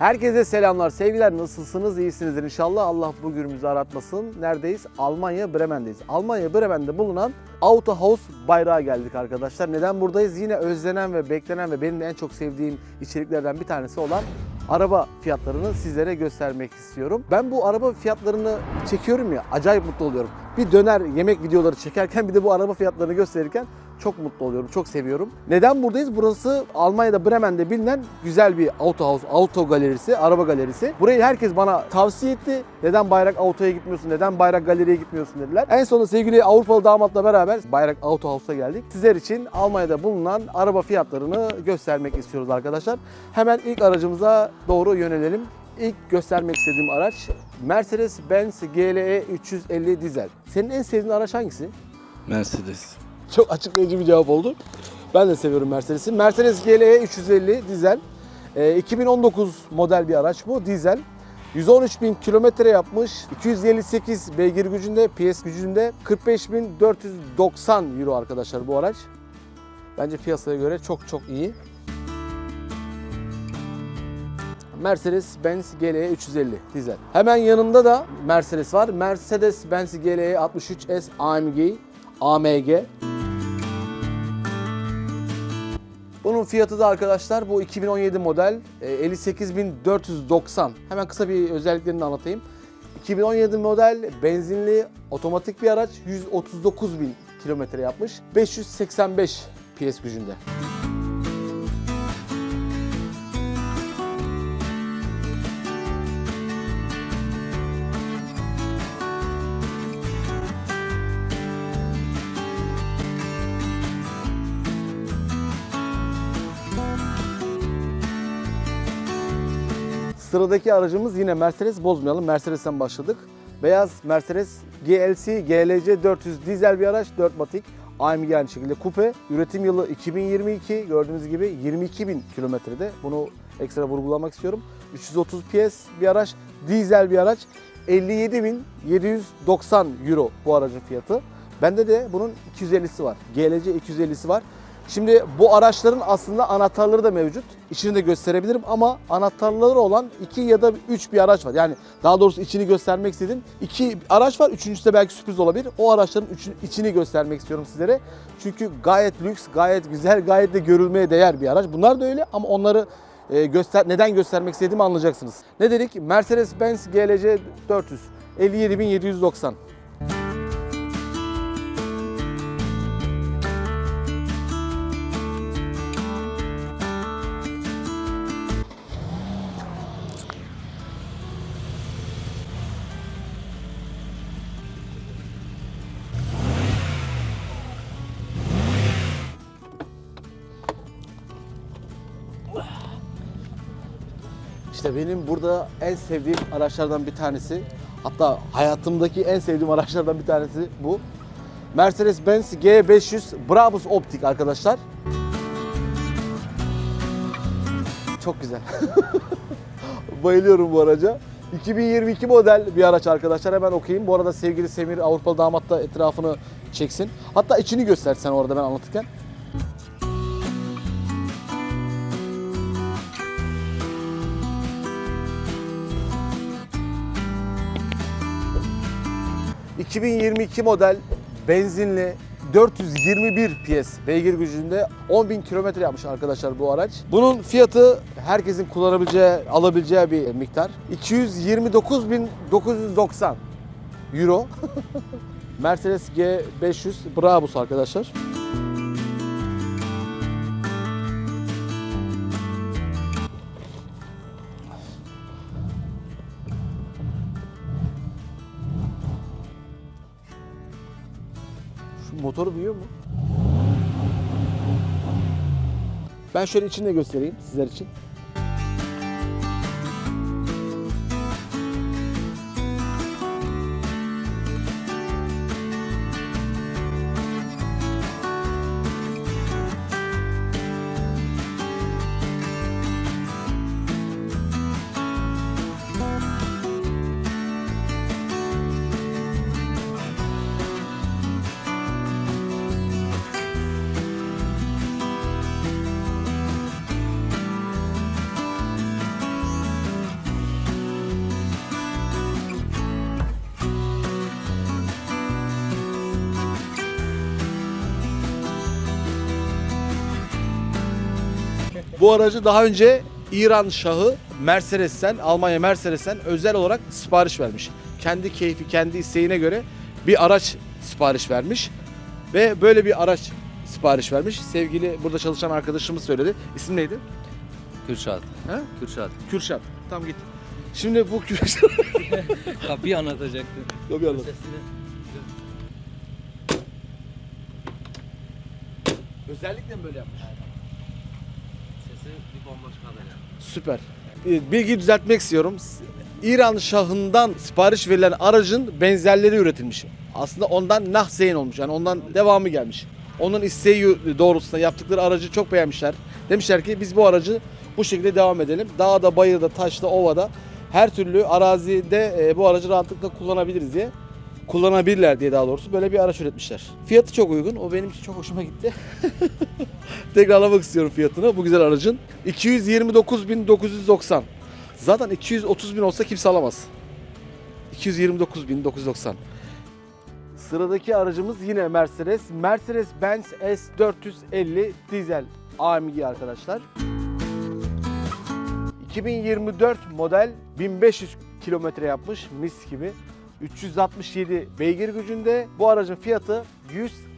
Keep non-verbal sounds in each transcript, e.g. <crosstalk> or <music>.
Herkese selamlar, sevgiler. Nasılsınız? İyisinizdir inşallah. Allah bu günümüzü aratmasın. Neredeyiz? Almanya Bremen'deyiz. Almanya Bremen'de bulunan Auto House bayrağı geldik arkadaşlar. Neden buradayız? Yine özlenen ve beklenen ve benim en çok sevdiğim içeriklerden bir tanesi olan araba fiyatlarını sizlere göstermek istiyorum. Ben bu araba fiyatlarını çekiyorum ya acayip mutlu oluyorum. Bir döner yemek videoları çekerken bir de bu araba fiyatlarını gösterirken çok mutlu oluyorum, çok seviyorum. Neden buradayız? Burası Almanya'da Bremen'de bilinen güzel bir auto house, auto galerisi, araba galerisi. Burayı herkes bana tavsiye etti. Neden Bayrak Auto'ya gitmiyorsun, neden Bayrak Galeri'ye gitmiyorsun dediler. En sonunda sevgili Avrupalı damatla beraber Bayrak Auto House'a geldik. Sizler için Almanya'da bulunan araba fiyatlarını göstermek istiyoruz arkadaşlar. Hemen ilk aracımıza doğru yönelelim. İlk göstermek istediğim araç Mercedes-Benz GLE 350 dizel. Senin en sevdiğin araç hangisi? Mercedes. Çok açıklayıcı bir cevap oldu. Ben de seviyorum Mercedes'i. Mercedes GLE 350 dizel. Ee, 2019 model bir araç bu. Dizel. 113 bin kilometre yapmış. 258 beygir gücünde, PS gücünde 45.490 euro arkadaşlar bu araç. Bence piyasaya göre çok çok iyi. Mercedes-Benz GLE 350 dizel. Hemen yanında da Mercedes var. Mercedes-Benz GLE 63S AMG. AMG. Bunun fiyatı da arkadaşlar bu 2017 model e, 58.490. Hemen kısa bir özelliklerini anlatayım. 2017 model benzinli otomatik bir araç 139.000 kilometre yapmış. 585 PS gücünde. Sıradaki aracımız yine Mercedes. Bozmayalım. Mercedes'ten başladık. Beyaz Mercedes GLC GLC 400 dizel bir araç. 4 matik. AMG aynı şekilde kupe. Üretim yılı 2022. Gördüğünüz gibi 22 bin kilometrede. Bunu ekstra vurgulamak istiyorum. 330 PS bir araç. Dizel bir araç. 57.790 euro bu aracın fiyatı. Bende de bunun 250'si var. GLC 250'si var. Şimdi bu araçların aslında anahtarları da mevcut. İçini de gösterebilirim ama anahtarları olan iki ya da üç bir araç var. Yani daha doğrusu içini göstermek istedim. İki araç var. Üçüncüsü de belki sürpriz olabilir. O araçların içini göstermek istiyorum sizlere. Çünkü gayet lüks, gayet güzel, gayet de görülmeye değer bir araç. Bunlar da öyle ama onları e, göster neden göstermek istediğimi anlayacaksınız. Ne dedik? Mercedes-Benz GLC 400 57.790. İşte benim burada en sevdiğim araçlardan bir tanesi. Hatta hayatımdaki en sevdiğim araçlardan bir tanesi bu. Mercedes-Benz G500 Brabus Optik arkadaşlar. Çok güzel. <laughs> Bayılıyorum bu araca. 2022 model bir araç arkadaşlar. Hemen okuyayım. Bu arada sevgili Semir Avrupalı damat da etrafını çeksin. Hatta içini göstersen orada ben anlatırken. ...2022 model benzinli 421 PS beygir gücünde 10.000 kilometre yapmış arkadaşlar bu araç. Bunun fiyatı herkesin kullanabileceği, alabileceği bir miktar. 229.990 Euro. <laughs> Mercedes G500 Brabus arkadaşlar. Şu motoru biliyor mu? Ben şöyle içini de göstereyim sizler için. Bu aracı daha önce İran Şahı Mercedes'ten, Almanya Mercedes'ten özel olarak sipariş vermiş. Kendi keyfi, kendi isteğine göre bir araç sipariş vermiş. Ve böyle bir araç sipariş vermiş. Sevgili burada çalışan arkadaşımız söyledi. İsim neydi? Kürşat. Ha? Kürşat. Kürşat. Tamam git. Şimdi bu Kürşat... <laughs> Kapıyı anlatacaktım. Yok, bir anlat. Özellikle mi böyle yapmış? Sesi bir bomboş kadar yani. Süper. Bir Bilgiyi düzeltmek istiyorum. İran Şahı'ndan sipariş verilen aracın benzerleri üretilmiş. Aslında ondan nah zeyn olmuş. Yani ondan devamı gelmiş. Onun isteği doğrultusunda yaptıkları aracı çok beğenmişler. Demişler ki biz bu aracı bu şekilde devam edelim. Dağda, bayırda, taşta, ovada her türlü arazide e, bu aracı rahatlıkla kullanabiliriz diye kullanabilirler diye daha doğrusu böyle bir araç üretmişler. Fiyatı çok uygun. O benim için çok hoşuma gitti. <laughs> Tekrar almak istiyorum fiyatını bu güzel aracın. 229.990. Zaten 230 bin olsa kimse alamaz. 229.990. Sıradaki aracımız yine Mercedes. Mercedes-Benz S450 dizel AMG arkadaşlar. 2024 model 1500 kilometre yapmış mis gibi. 367 beygir gücünde. Bu aracın fiyatı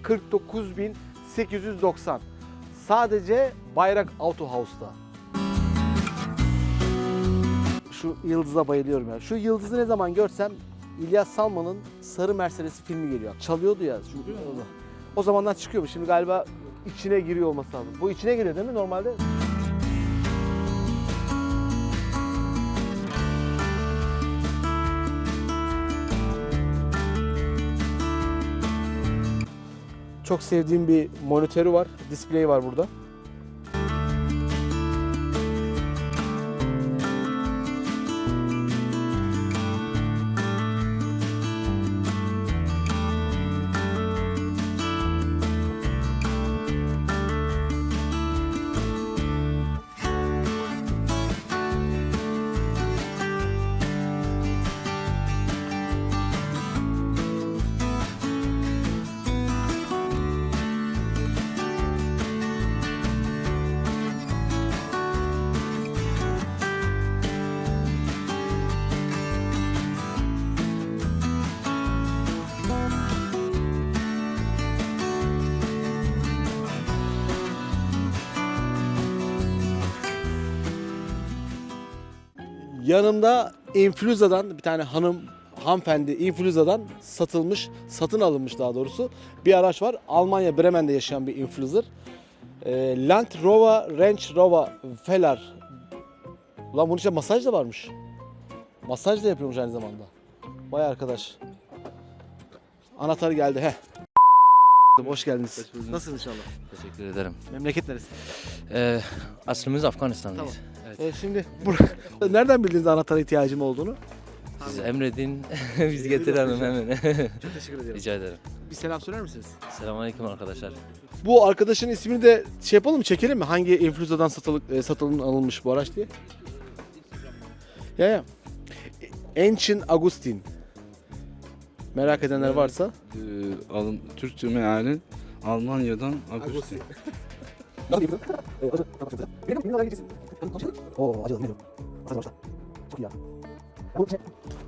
149.890. Sadece Bayrak Auto House'da. Şu yıldıza bayılıyorum ya. Şu yıldızı ne zaman görsem İlyas Salman'ın Sarı Mercedes filmi geliyor. Çalıyordu ya. Şu, o zamandan çıkıyormuş. Şimdi galiba içine giriyor olması lazım. Bu içine giriyor değil mi normalde? Çok sevdiğim bir monitörü var. Display var burada. Yanımda Influza'dan bir tane hanım hanımefendi Influza'dan satılmış, satın alınmış daha doğrusu bir araç var. Almanya Bremen'de yaşayan bir Influzer. Ee, Land Rover Range Rover Velar. Ulan bunun içinde masaj da varmış. Masaj da yapıyormuş aynı zamanda. Vay arkadaş. Anahtar geldi he. Hoş geldiniz. Hoş bulduk. Nasılsın inşallah? Teşekkür ederim. Memleket neresi? Ee, aslımız Afganistanlıyız. Evet. Ee, şimdi bur- <laughs> nereden bildiniz anahtara ihtiyacım olduğunu? Siz emredin, <laughs> biz getirelim hemen. <laughs> Çok teşekkür ederim. Rica ederim. Bir selam söyler misiniz? Selamünaleyküm arkadaşlar. Bu arkadaşın ismini de şey yapalım mı çekelim mi? Hangi influenzadan satılık, e, satılım alınmış bu araç diye? Ya ya. Enchin Agustin. Merak edenler varsa. Ee, alın, Türkçe meali Almanya'dan Agustin. Oo, acı Çok iyi ya.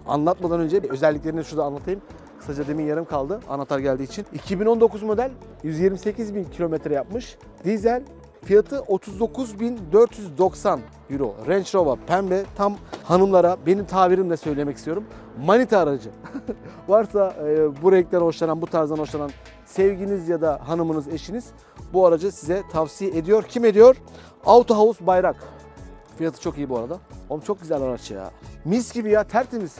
Anlatmadan önce bir özelliklerini şurada anlatayım. Kısaca demin yarım kaldı anahtar geldiği için. 2019 model 128 bin kilometre yapmış. Dizel fiyatı 39.490 euro. Range Rover pembe tam hanımlara benim tabirimle söylemek istiyorum. Manita aracı. <laughs> Varsa e, bu renkten hoşlanan, bu tarzdan hoşlanan sevginiz ya da hanımınız, eşiniz bu aracı size tavsiye ediyor. Kim ediyor? Auto House Bayrak. Fiyatı çok iyi bu arada. Oğlum çok güzel araç ya. Mis gibi ya tertemiz.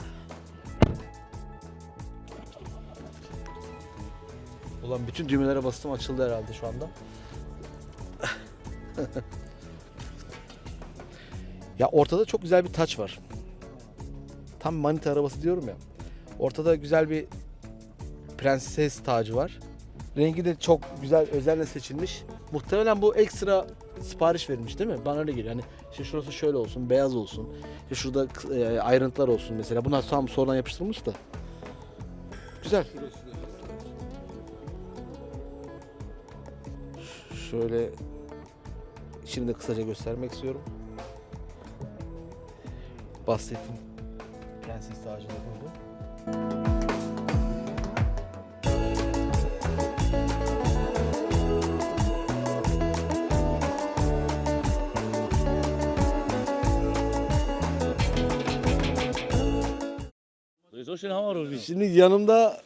Ulan bütün düğmelere bastım açıldı herhalde şu anda. <laughs> ya ortada çok güzel bir taç var. Tam manita arabası diyorum ya. Ortada güzel bir prenses tacı var. Rengi de çok güzel özenle seçilmiş. Muhtemelen bu ekstra sipariş verilmiş değil mi? Bana öyle geliyor. Hani işte şurası şöyle olsun, beyaz olsun. İşte şurada e, ayrıntılar olsun mesela. Bunlar tam sonradan yapıştırılmış da. Güzel. Şöyle de kısaca göstermek istiyorum. Bahsettim. Prenses tacı da burada. Şimdi yanımda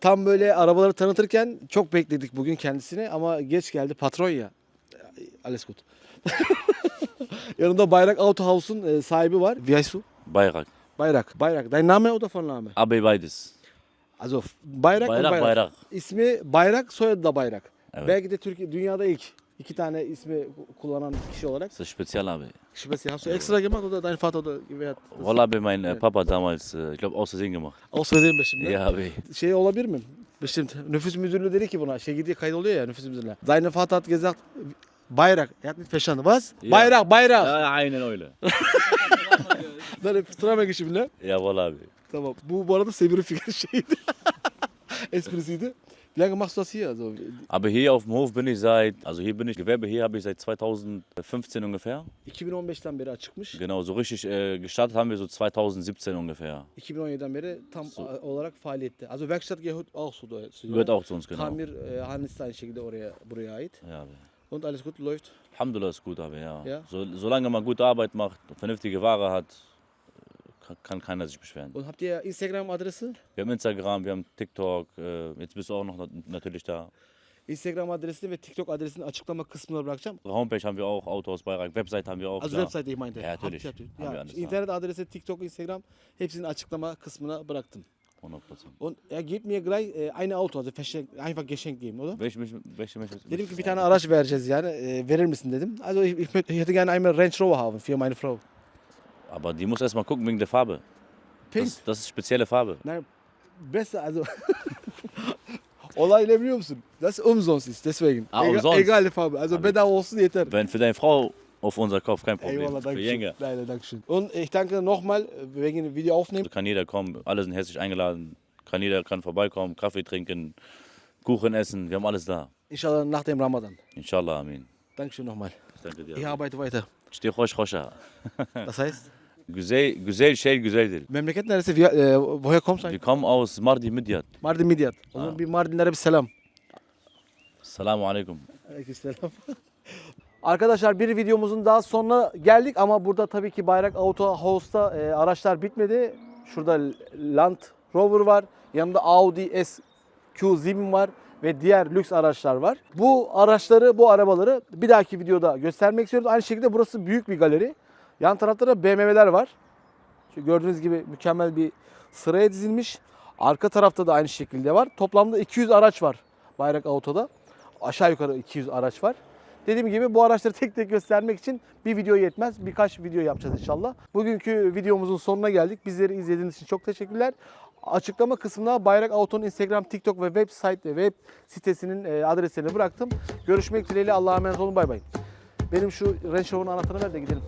tam böyle arabaları tanıtırken çok bekledik bugün kendisini ama geç geldi patron ya. Alles gut. <laughs> yanımda Bayrak Auto House'un e, sahibi var. Wie heißt du? Bayrak. Bayrak. Bayrak. Dein Name oder Vorname? AB beides. Also Bayrak, und Bayrak, Bayrak. İsmi Bayrak, soyadı da Bayrak. Evet. Belki de Türkiye dünyada ilk iki tane ismi kullanan kişi olarak. Das ist speziell AB. Şüphesiz. Hast du extra gemacht oder dein Vater oder wer hat das Wohl AB mein äh, Papa damals, äh, ich glaube, aus Versehen gemacht. Aus Versehen bestimmt. ne? Ja, AB. Şey olabilir mi? Bestimmt. Nüfus müdürlüğü dedi ki buna. Şey gidiyor kaydoluyor ya nüfus müdürlüğüne. Deine Vater hat gesagt Bayrak. Er hat nicht verstanden. Was? Ja. Bayrak, Bayrak. Ja, eine Eule. Böyle tuturamak işi bile. Jawohl, AB. Tamam. Bu bu arada Sevir'in fikri şeydi. <laughs> Esprisiydi. Wie lange machst du das hier? Also, Aber hier auf dem Hof bin ich seit, also hier bin ich, Gewerbe hier habe ich seit 2015 ungefähr. 2015'ten beri açıkmış. Genau, so richtig äh, gestartet haben wir so 2017 ungefähr. 2017'den beri tam So. a- olarak faaliyette. Also Werkstatt gehört auch zu, zu Gehört auch zu uns, genau. Tamir e, hanesi de aynı şekilde oraya buraya ait. Ja, AB. Und alles gut läuft. Alhamdulillah ist gut, aber ja. Ja? So, solange man gute Arbeit macht, vernünftige Ware hat, kann, keiner sich beschweren. Und habt ihr Instagram Adresi? Wir haben Instagram, wir haben TikTok, äh, jetzt bist du auch noch nat- natürlich da. Instagram adresini ve TikTok adresini açıklama kısmına bırakacağım. Homepage haben wir auch, Autos Bayrak, Website haben wir auch. Also. Website ich meinte. Ja, natürlich. Habt ihr- Haben wir Ja, da. internet adresi, TikTok, Instagram hepsini açıklama kısmına bıraktım. 100%. Und er gibt mir gleich e, eine Auto, also verschenk, einfach geschenkt geben, oder? Welche, mich, welche mich, Dedim ki bir tane araç vereceğiz yani. e, verir misin dedim. Also ich, ich, ich hätte gerne einmal Range Rover haben für meine Frau. Aber die muss erstmal gucken wegen der Farbe. Pink. Das, das ist spezielle Farbe. Nein, besser also. <laughs> Olay ne biliyor musun? Das umsonst ist deswegen. Ah, umsonst. Egal die Farbe. Also ich- bedava olsun yeter. Wenn für deine Frau auf unser Kopf kein Problem. Eyvallah, danke schön. Nein, danke schön. Und ich danke nochmal wegen dem Video aufnehmen. Also kann jeder kommen, alle sind herzlich eingeladen. Kann jeder kann vorbeikommen, Kaffee trinken, Kuchen essen, wir haben alles da. İnşallah nach dem Ramadan. Inshallah, Amin. Dankeschön nochmal. Ich danke dir. Ich arbeite weiter. Steh Roscha. Das heißt, <laughs> Güzel, güzel şey güzeldir. memleket neresi? Wie, e, woher kommst du? Aus Mardi Midyat. Mardin Midyat. O zaman bir Mardinlere bir selam. Selamun Aleyküm. Aleykümselam. <laughs> Arkadaşlar bir videomuzun daha sonuna geldik ama burada tabii ki Bayrak Auto House'ta e, araçlar bitmedi. Şurada Land Rover var. Yanında Audi SQ7 var ve diğer lüks araçlar var. Bu araçları, bu arabaları bir dahaki videoda göstermek istiyoruz. Aynı şekilde burası büyük bir galeri. Yan tarafta da BMW'ler var. Şu gördüğünüz gibi mükemmel bir sıraya dizilmiş. Arka tarafta da aynı şekilde var. Toplamda 200 araç var Bayrak Auto'da. Aşağı yukarı 200 araç var. Dediğim gibi bu araçları tek tek göstermek için bir video yetmez. Birkaç video yapacağız inşallah. Bugünkü videomuzun sonuna geldik. Bizleri izlediğiniz için çok teşekkürler. Açıklama kısmına Bayrak Auto'nun Instagram, TikTok ve web site ve web sitesinin e, adreslerini bıraktım. Görüşmek dileğiyle Allah'a emanet olun. Bay bay. Benim şu Range Rover'ın anahtarını ver de gidelim.